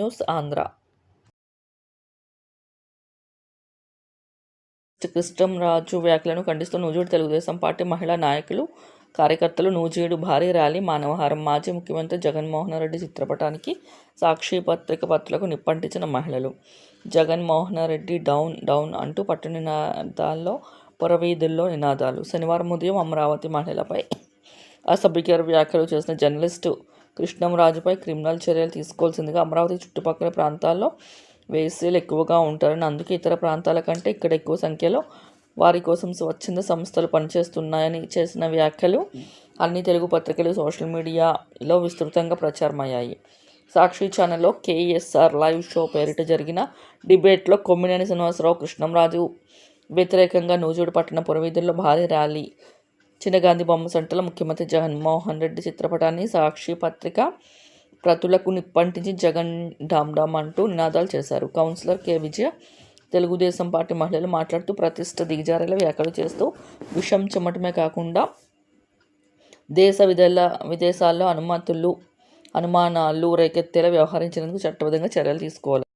News Andhra Krishnamraju వ్యాఖ్యలను ఖండిస్తూ Nuzvid Telugu Desam party మహిళా నాయకులు కార్యకర్తలు నూజివీడు భారీ ర్యాలీ మానవహారం మాజీ ముఖ్యమంత్రి జగన్మోహన్ రెడ్డి చిత్రపటానికి సాక్షి పత్రిక పత్రులకు నిప్పంటించిన మహిళలు జగన్మోహన్ రెడ్డి డౌన్ డౌన్ అంటూ పట్టు నినాదాల్లో పురవీధుల్లో నినాదాలు. శనివారం ఉదయం అమరావతి మహిళలపై అసభ్యకర వ్యాఖ్యలు చేసిన జర్నలిస్టు కృష్ణంరాజుపై క్రిమినల్ చర్యలు తీసుకోవాల్సిందిగా అమరావతి చుట్టుపక్కల ప్రాంతాల్లో వేసీలు ఎక్కువగా ఉంటారని అందుకే ఇతర ప్రాంతాల కంటే ఇక్కడ ఎక్కువ సంఖ్యలో వారి కోసం స్వచ్ఛంద సంస్థలు పనిచేస్తున్నాయని చేసిన వ్యాఖ్యలు అన్ని తెలుగు పత్రికలు సోషల్ మీడియాలో విస్తృతంగా ప్రచారమయ్యాయి. సాక్షి ఛానల్లో కేఎస్ఆర్ లైవ్ షో పేరిట జరిగిన డిబేట్లో కొమ్మినేని శ్రీనివాసరావు కృష్ణంరాజు వ్యతిరేకంగా నూజూడు పట్టణ పురవీధుల్లో భారీ ర్యాలీ చిన్న గాంధీ బొమ్మ సెంటర్లో ముఖ్యమంత్రి జగన్మోహన్ రెడ్డి చిత్రపటాన్ని సాక్షి పత్రిక ప్రతులకు నిప్పంటించి జగన్ డామ్ డామ్ అంటూ నినాదాలు చేశారు. Councillor K. Vijaya Telugu Desam party మహిళలు మాట్లాడుతూ ప్రతిష్ట దిగజారేలా వ్యాఖ్యలు చేస్తూ విషం చెమటమే కాకుండా దేశ విదేల విదేశాల్లో అనుమతులు అనుమానాలు రేకెత్తేలా వ్యవహరించినందుకు చట్టబద్ధంగా చర్యలు తీసుకోవాలి.